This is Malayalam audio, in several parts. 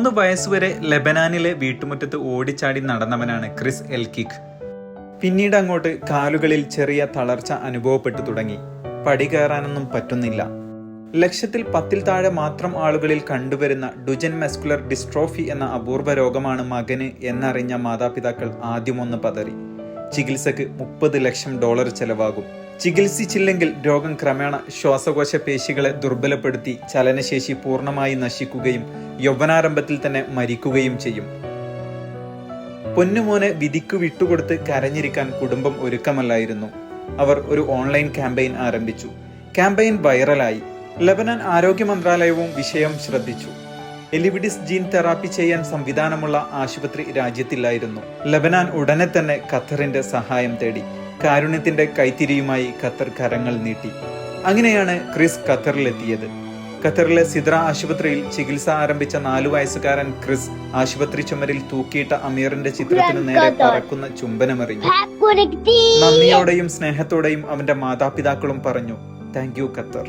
മൂന്ന് വയസ്സുവരെ ലെബനാനിലെ വീട്ടുമുറ്റത്ത് ഓടിച്ചാടി നടന്നവനാണ് ക്രിസ് എൽകിക് പിന്നീട് അങ്ങോട്ട് കാലുകളിൽ ചെറിയ തളർച്ച അനുഭവപ്പെട്ടു തുടങ്ങി. പടി കയറാനൊന്നും പറ്റുന്നില്ല. ലക്ഷത്തിൽ പത്തിൽ താഴെ മാത്രം ആളുകളിൽ കണ്ടുവരുന്ന ഡുജൻ മെസ്കുലർ ഡിസ്ട്രോഫി എന്ന അപൂർവ രോഗമാണ് മകന് എന്നറിഞ്ഞ മാതാപിതാക്കൾ ആദ്യമൊന്ന് പതറി. ചികിത്സക്ക് മുപ്പത് ലക്ഷം ഡോളർ ചെലവാകും. ചികിത്സിച്ചില്ലെങ്കിൽ രോഗം ക്രമേണ ശ്വാസകോശ പേശികളെ ദുർബലപ്പെടുത്തി ചലനശേഷി പൂർണമായി നശിക്കുകയും യൗവനാരംഭത്തിൽ തന്നെ മരിക്കുകയും ചെയ്യും. പൊന്നുമോനെ വിധിക്കു വിട്ടുകൊടുത്ത് കരഞ്ഞിരിക്കാൻ കുടുംബം ഒരുക്കമല്ലായിരുന്നു. അവർ ഒരു ഓൺലൈൻ ക്യാമ്പയിൻ ആരംഭിച്ചു. ക്യാമ്പയിൻ വൈറലായി. ലബനാൻ ആരോഗ്യ മന്ത്രാലയവും വിഷയം ശ്രദ്ധിച്ചു. എലിവിഡിസ് ജീൻ തെറാപ്പി ചെയ്യാൻ സംവിധാനമുള്ള ആശുപത്രി രാജ്യത്തില്ലായിരുന്നു. ലബനാൻ ഉടനെ തന്നെ ഖത്തറിന്റെ സഹായം തേടി. കാരുണ്യത്തിന്റെ കൈത്തിരിയുമായി ഖത്തർ കരങ്ങൾ നീട്ടി. അങ്ങനെയാണ് ക്രിസ് ഖത്തറിലെത്തിയത്. ഖത്തറിലെ സിദ്ര ആശുപത്രിയിൽ ചികിത്സ ആരംഭിച്ച നാലു വയസ്സുകാരൻ ക്രിസ് ആശുപത്രി ചുമരിൽ തൂക്കിയിട്ട അമീറിന്റെ ചിത്രത്തിന് നേരെ പറക്കുന്ന ചുംബനമറിഞ്ഞു. നന്ദിയോടെയും സ്നേഹത്തോടെയും അവന്റെ മാതാപിതാക്കളും പറഞ്ഞു താങ്ക് യു ഖത്തർ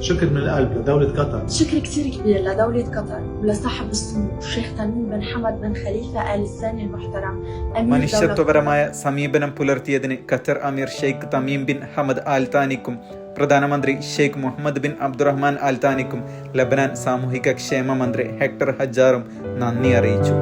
شكر من القلب لدولة قطر شكر كثير كبير لدولة قطر ولصاحب السمو الشيخ تميم بن حمد بن خليفة آل الثاني المحترم أمير دولة മനുഷ്യത്വപരമായ സമീപനം പുലർത്തിയതിന് ഖത്തർ അമീർ ഷെയ്ഖ് തമീം ബിൻ ഹമദ് ആൽത്താനിക്കും പ്രധാനമന്ത്രി Sheikh Mohammed bin Abdurahman ആൽത്താനിക്കും Lebanon സാമൂഹിക ക്ഷേമ മന്ത്രി ഹെക്ടർ ഹജാറും നന്ദി അറിയിച്ചു